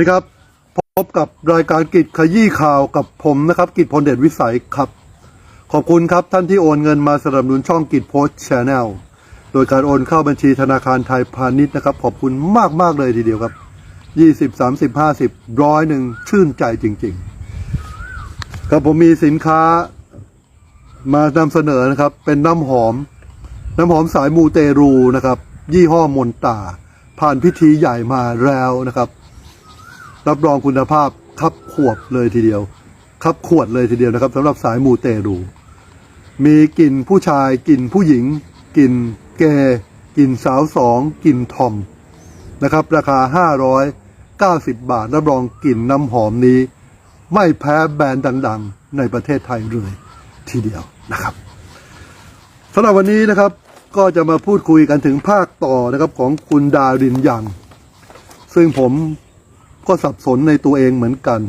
สวัสดีครับ พบกับรายการกิจขยี้ข่าวกับผมนะครับ กิจพลเดชวิสัยครับ ขอบคุณครับท่านที่โอนเงินมาสนับสนุนช่องกิจโพสต์ชแนลโดยการโอนเข้าบัญชีธนาคารไทยพาณิชย์นะครับ ขอบคุณมากมากเลยทีเดียวครับยี่สิบสามสิบห้าสิบร้อยหนึ่งชื่นใจจริง ๆ ครับผมมีสินค้ามานำเสนอนะครับ เป็นน้ำหอม น้ำหอมสายมูเตรูนะครับ ยี่ห้อมนตา ผ่านพิธีใหญ่มาแล้วนะครับ รับรองคุณภาพครับขวบเลยทีเดียว ครับขวดเลยทีเดียวนะครับสำหรับสายมูเตรูมีกลิ่นผู้ชายกลิ่นผู้หญิงกลิ่นเกย์กลิ่นสาวสองกลิ่นทอมนะครับ ราคา 590 บาท รับรองกลิ่นน้ำหอมนี้ ไม่แพ้แบรนด์ดัง ๆ ในประเทศไทยเลยทีเดียวนะครับสำหรับวันนี้นะครับก็จะมาพูดคุยกันถึงภาคต่อนะครับของคุณดารินยัง ซึ่งผม ก็สับสนในตัวเองเหมือนกัน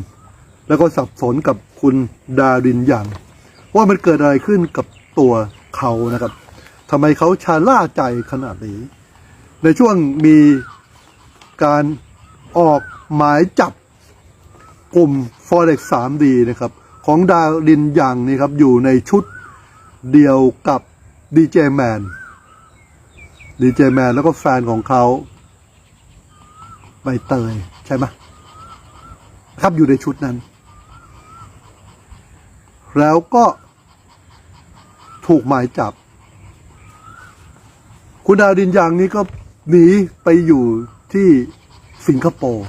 แล้วก็สับสนกับคุณดารินยังว่ามันเกิดอะไรขึ้นกับตัวเขานะครับทำไมเขาชาล่าใจขนาดนี้ ในช่วงมีการออกหมายจับกลุ่ม Forex 3D นะครับ ของดารินยังนี่ครับ อยู่ในชุดเดียวกับดีเจแมนดีเจแมนแล้วก็แฟนของเขาใบเตย ช่ไหมครับอยู่ในชุดนั้น แล้วก็ถูกหมายจับ คุณดาดินยางนี้ก็หนีไปอยู่ที่สิงคโปร์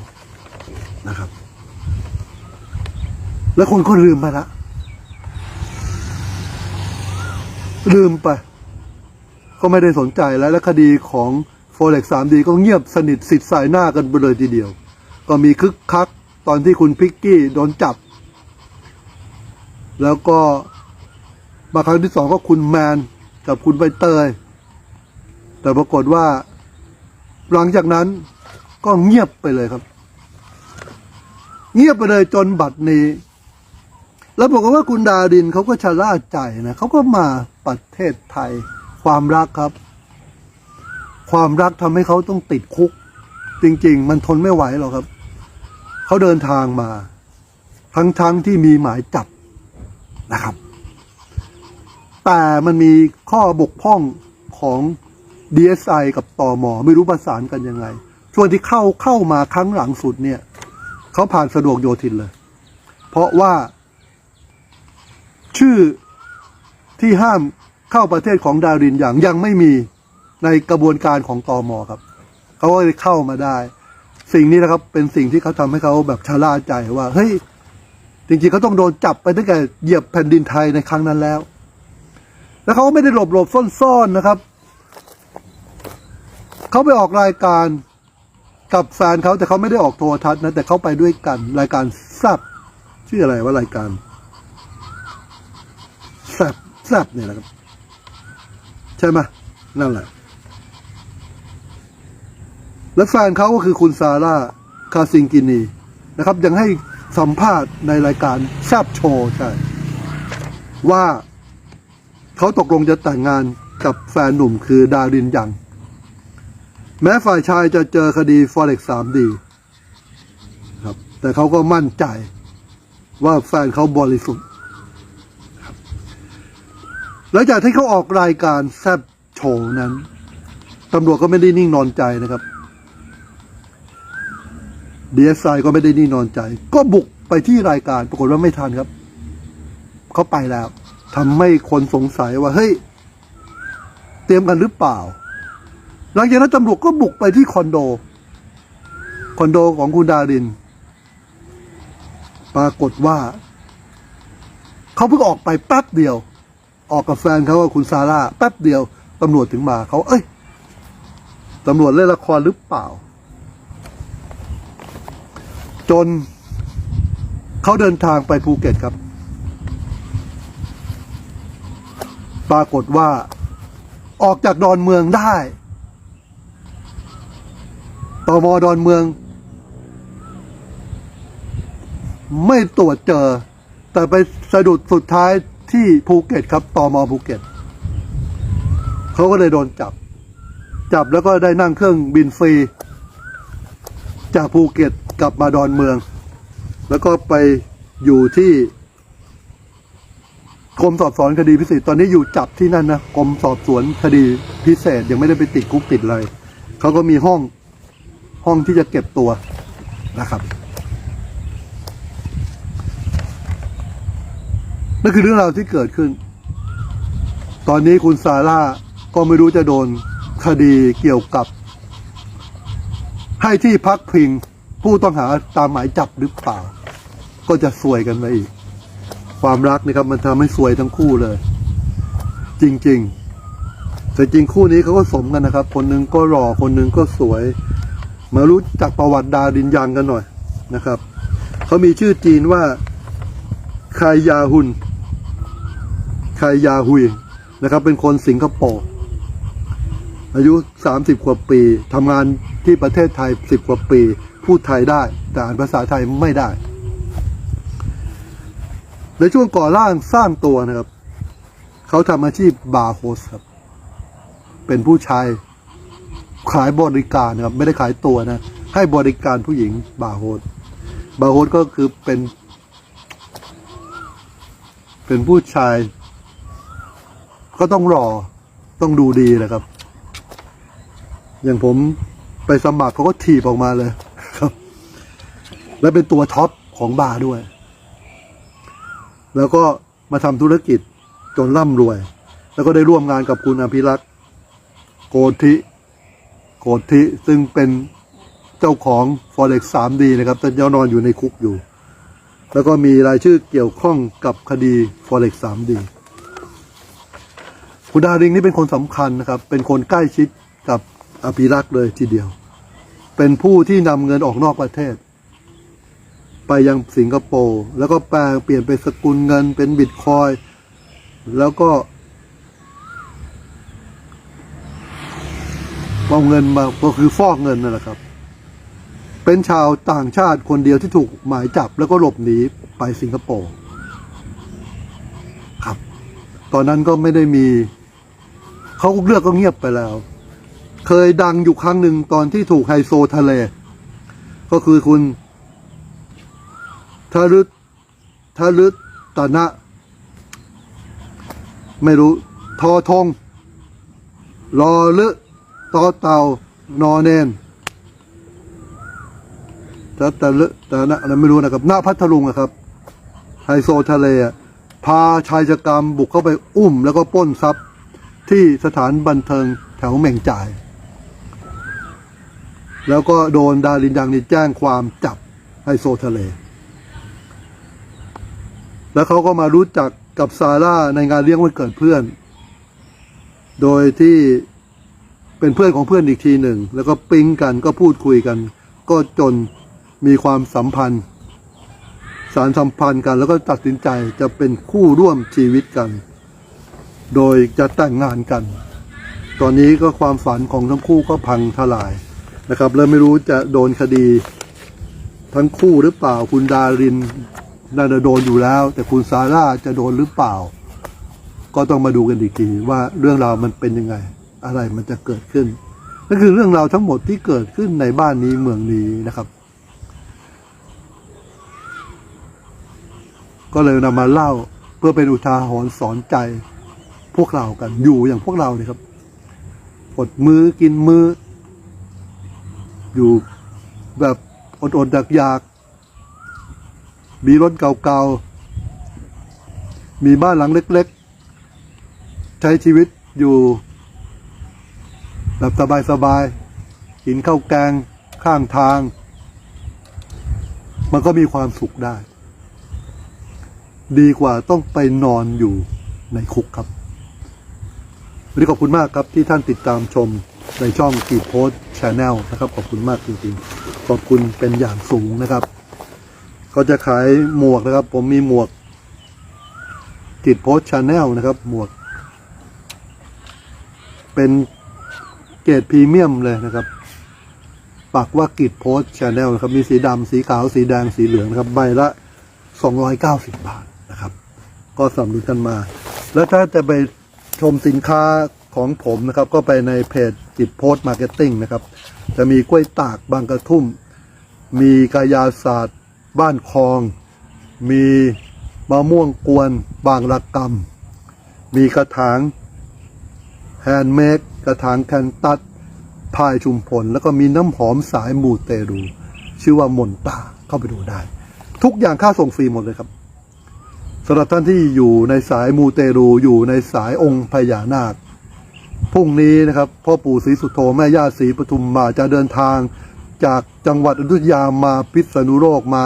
นะครับ แล้วคนก็ลืมไปละลืมไป ก็ไม่ได้สนใจแล้วและคดีของ Forex 3D ก็เงียบสนิทสิทธิ์สายหน้ากันไปเลยทีเดียว ก็มีคึกคักตอนที่คุณพิกกี้โดนจับ แล้วก็มาครั้งที่สองก็คุณแมนกับคุณใบเตย แต่ปรากฏว่า หลังจากนั้นก็เงียบไปเลยครับ เงียบไปเลยจนบัดนี้ แล้วบอกว่าคุณดารินเขาก็ชะล่าใจนะเขาก็มาประเทศไทย ความรักครับ ความรักทำให้เขาต้องติดคุก จริง ๆ มันทนไม่ไหวหรอกครับ เขาเดินทางมา ทั้งๆทที่มีหมายจับนะครับ แต่มันมีข้อบกพร่องของ DSI กับตอมอไม่รู้ประสานกันยังไง ช่วงที่เข้าเข้ามาครั้งหลังสุดเนี่ย เขาผ่านสะดวกโยธินเลย เพราะว่า ชื่อที่ห้ามเข้าประเทศของดารินอย่างยังไม่มีในกระบวนการของตอมอครับ เขาก็เลยเข้ามาได้ สิ่งนี้นะครับเป็นสิ่งที่เขาทำให้เขาแบบชะล่าใจว่า เฮ้ย จริงๆเขาต้องโดนจับไปตั้งแต่เหยียบแผ่นดินไทยในครั้งนั้นแล้ว แล้วเขาก็ไม่ได้หลบหลบซ่อนๆนะครับ เขาไปออกรายการกับแฟนเขาแต่เขาไม่ได้ออกโทรทัศน์นะแต่เขาไปด้วยกัน รายการแซบชื่ออะไรว่ารายการแซบแซบเนี่ยนะครับ ใช่ไหมนั่นแหละ และแฟนเขาก็คือคุณซาร่าคาซิงกินีนะครับ ยังให้สัมภาษณ์ในรายการแซบโชว์ใช่ว่าเขาตกลงจะแต่งงานกับแฟนหนุ่มคือดารินยัง แม้ฝ่ายชายจะเจอคดี Forex 3D ครับ แต่เขาก็มั่นใจว่าแฟนเขาบริสุทธิ์หลังจากที่เขาออกรายการแซบโชว์นั้นตำรวจก็ไม่ได้นิ่งนอนใจนะครับ DSI ก็ไม่ได้นิ่งนอนใจ ก็บุกไปที่รายการปรากฏว่าไม่ทันครับ เขาไปแล้วทำให้คนสงสัยว่า เฮ้ย เตรียมกันหรือเปล่า หลังจากนั้นตำรวจก็บุกไปที่คอนโด คอนโดของคุณดาริน ปรากฏว่า เขาเพิ่งออกไปแป๊บเดียว ออกกับแฟนเขาว่าคุณซาร่าแป๊บเดียวตำรวจถึงมาเขาเอ้ยตำรวจเล่นละครหรือเปล่า จนเขาเดินทางไปภูเก็ตครับ ปรากฏว่าออกจากดอนเมืองได้ตมดอนเมือง ไม่ตรวจเจอ แต่ไปสะดุดสุดท้ายที่ภูเก็ตครับตมภูเก็ตเขาก็เลยโดนจับ จับแล้วก็ได้นั่งเครื่องบินฟรี จากภูเก็ต กลับมาดอนเมือง แล้วก็ไปอยู่ที่กรมสอบสวนคดีพิเศษ ตอนนี้อยู่จับที่นั่นนะกรมสอบสวนคดีพิเศษยังไม่ได้ไปติดคุกติดอะไรเขาก็มีห้องห้องที่จะเก็บตัวนะครับนั่นคือเรื่องราวที่เกิดขึ้น ตอนนี้คุณซาร่าก็ไม่รู้จะโดนคดีเกี่ยวกับ ให้ที่พักพิง ผู้ต้องหาตามหมายจับหรือเปล่า ก็จะสวยกันไปอีก ความรักนี่ครับ มันทำให้สวยทั้งคู่เลย จริงๆ แต่จริงคู่นี้เขาก็สมกันนะครับ คนหนึงก็หล่อคนหนึงก็สวย มารู้จักประวัติดาดินยังกันหน่อยนะครับเขามีชื่อจีนว่าคายยาฮุนคายยาฮุยนะครับ เป็นคนสิงคโปร์ อายุ 30 กว่าปีทำงานที่ประเทศไทย 10 กว่าปี พูดไทยได้ แต่อ่านภาษาไทยไม่ได้ ในช่วงก่อร่างสร้างตัวนะครับ เขาทำอาชีพบาร์โฮสครับ เป็นผู้ชายขายบริการนะครับ ไม่ได้ขายตัวนะ ให้บริการผู้หญิงบาร์โฮสบาร์โฮสก็คือเป็น เป็นผู้ชาย ก็ต้องรอต้องดูดีแหละครับ อย่างผมไปสมัครเขาก็ถีบออกมาเลยครับ และเป็นตัวท็อปของบาร์ด้วย แล้วก็มาทำธุรกิจจนร่ำรวย แล้วก็ได้ร่วมงานกับคุณอภิรักษ์โกธิโกธิซึ่งเป็นเจ้าของ Forex 3D นะครับแต่ยังนอนอยู่ในคุกอยู่ แล้วก็มีรายชื่อเกี่ยวข้องกับคดี Forex 3D คุณดาริงนี่เป็นคนสำคัญนะครับ เป็นคนใกล้ชิดกับ อภิรักษ์เลยทีเดียว เป็นผู้ที่นำเงินออกนอกประเทศ ไปยังสิงคโปร์แล้วก็แปลงเปลี่ยนเป็นสกุลเงินเป็นบิตคอยแล้วก็เอาเงินมาก็คือฟอกเงินนั่นแหละครับ เป็นชาวต่างชาติคนเดียวที่ถูกหมายจับ แล้วก็หลบหนีไปสิงคโปร์ครับ ตอนนั้นก็ไม่ได้มี เขาเลือกก็เงียบไปแล้ว เคยดังอยู่ครั้งหนึ่งตอนที่ถูกไฮโซทะเล ก็คือคุณทารึทารึตานะ ไม่รู้ ทอทงรอลึตอเตานอเนนตะตะลึตนะไม่รู้นะครับ หน้าพัทลุงอะครับ ไฮโซทะเลพาชายชะกรรมบุกเข้าไปอุ้ม แล้วก็ป้นทรัพย์ที่สถานบันเทิงแถวเม่งจ่าย แล้วก็โดนดารินดังนี่แจ้งความจับไฮโซทะเล แล้วเขาก็มารู้จักกับซาร่าในงานเลี้ยงวันเกิดเพื่อน โดยที่เป็นเพื่อนของเพื่อนอีกทีหนึ่ง แล้วก็ปิ๊งกันก็พูดคุยกัน ก็จนมีความสัมพันธ์ สารสัมพันธ์กัน แล้วก็ตัดสินใจจะเป็นคู่ร่วมชีวิตกัน โดยจะแต่งงานกัน ตอนนี้ก็ความฝันของทั้งคู่ก็พังทลาย นะครับ แล้วไม่รู้จะโดนคดี ทั้งคู่หรือเปล่า คุณดารินน่าจะโดนอยู่แล้ว แต่คุณซาร่าจะโดนหรือเปล่า ก็ต้องมาดูกันอีกทีว่าเรื่องราวมันเป็นยังไง อะไรมันจะเกิดขึ้นนั่นคือเรื่องราวทั้งหมดที่เกิดขึ้นในบ้านนี้เมืองนี้นะครับ ก็เลยนำมาเล่าเพื่อเป็นอุทาหรณ์สอนใจพวกเรากันอยู่อย่างพวกเราเนี่ยครับอดมือกินมือ อยู่แบบอดอดดักอยากๆมีรถเก่าๆ มีบ้านหลังเล็กๆ ใช้ชีวิตอยู่ แบบสบายๆ กินข้าวแกงข้างทาง มันก็มีความสุขได้ ดีกว่าต้องไปนอนอยู่ในคุกครับวันนี้ขอบคุณมากครับที่ท่านติดตามชม ในช่องกีโพสชาแนลนะครับ ขอบคุณมากจริงๆ ขอบคุณเป็นอย่างสูงนะครับเขาจะขายหมวกนะครับ ผมมีหมวกกีโพสชาแนลนะครับ หมวก เป็นเกรดพรีเมียมเลยนะครับ ปักว่ากิจโพสชาแนลนะครับ มีสีดำสีขาวสีแดงสีเหลืองนะครับ ใบละ 290 บาทนะครับ ก็สำนุนกันมา แล้วถ้าจะไปชมสินค้า ของผมนะครับ ก็ไปในเพจจิตโพสต์มาร์เก็ตติ้งนะครับ จะมีกล้วยตากบางกระทุ่ม มีกายาศาสตร์ บ้านคลอง มีมะม่วงกวนบางระกรรม มีกระถางแฮนด์เมดกระถางแคนตัสพายชุมพล แล้วก็มีน้ำหอมสายมูเตรู ชื่อว่ามนตาเข้าไปดูได้ ทุกอย่างค่าส่งฟรีหมดเลยครับสำหรับท่านที่อยู่ในสายมูเตรูอยู่ในสายองค์พญานาค พรุ่งนี้นะครับพ่อปู่ศรีสุโธแม่ย่าศรีปทุมมาจะเดินทางจากจังหวัดอยุธยามาพิษณุโลกมา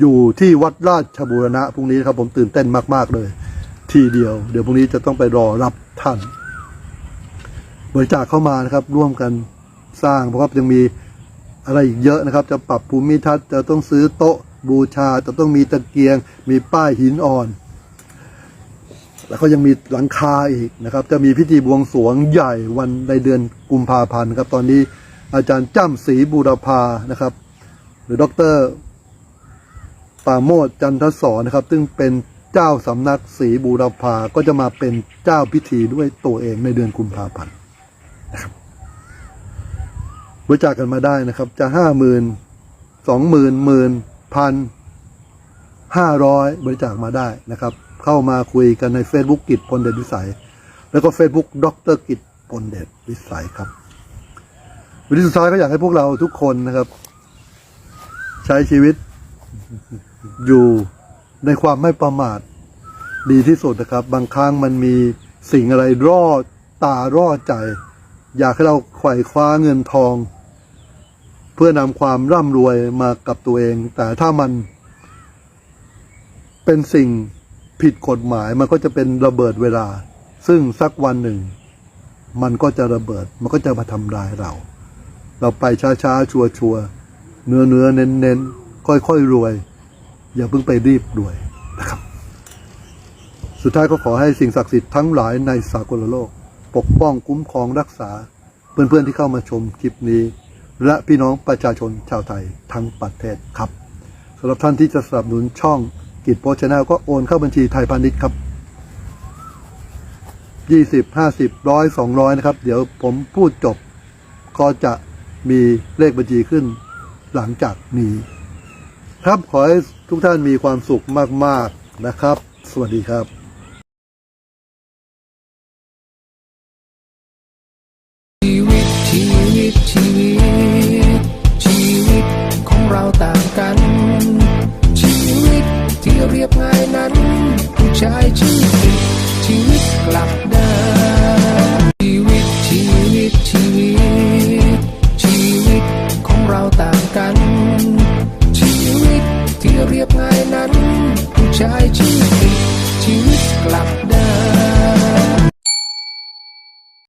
อยู่ที่วัดราชบูรณะพรุ่งนี้ครับผมตื่นเต้นมากๆเลย ทีเดียว เดี๋ยวพรุ่งนี้จะต้องไปรอรับท่าน บริจาคเข้ามานะครับร่วมกันสร้างเพราะว่ายังมีอะไรอีกเยอะนะครับ จะปรับภูมิทัศน์จะต้องซื้อโต๊ะบูชาจะต้องมีตะเกียง มีป้ายหินอ่อน แล้วก็ยังมีหลังคาอีกนะครับ จะมีพิธีบวงสรวงใหญ่วันในเดือนกุมภาพันธ์ครับ ตอนนี้อาจารย์จ้ำศรีบูรพานะครับ หรือดรปาโมทจันทศรนะครับ ซึ่งเป็นเจ้าสำนักศรีบูรพาก็จะมาเป็นเจ้าพิธีด้วยตัวเองในเดือนกุมภาพันธ์นะครับบริจาคกันมาได้นะครับ จะห้าหมื่นสองหมื่นหมื่นพันห้าร้อยบริจาคมาได้นะครับ เข้ามาคุยกันใน Facebook กิจพลเดชวิสัย แล้วก็ Facebook ดรกิจพลเดชวิสัยครับวันที่สุดท้ายก็อยากให้พวกเราทุกคนนะครับ ใช้ชีวิตอยู่ในความไม่ประมาทดีที่สุดนะครับ บางครั้งมันมีสิ่งอะไรรอดตารอดใจ อยากให้เราไขว่คว้าเงินทอง เพื่อนำความร่ำรวยมากับตัวเอง แต่ถ้ามันเป็นสิ่ง ผิดกฎหมายมันก็จะเป็นระเบิดเวลา ซึ่งสักวันหนึ่ง มันก็จะระเบิด มันก็จะมาทำร้ายเรา เราไปช้าๆ ชัวชัวร์ๆเนื้อเนื้อเน้นเน้นๆค่อยๆ รวย อย่าเพิ่งไปรีบรวยนะครับ สุดท้ายก็ขอให้สิ่งศักดิ์สิทธิ์ทั้งหลายในสากลโลก ปกป้องคุ้มครองรักษา เพื่อนๆที่เข้ามาชมคลิปนี้ และพี่น้องประชาชนชาวไทยทั้งประเทศครับสำหรับท่านที่จะสนับสนุนช่อง กิจโพชนาก็โอนเข้าบัญชีไทยพาณิชย์ครับยี่สิบห้าสิบร้อยสองร้อยนะครับ เดี๋ยวผมพูดจบ ก็จะมีเลขบัญชีขึ้น หลังจากนี้ ครับขอให้ทุกท่านมีความสุขมาก ๆนะครับ สวัสดีครับ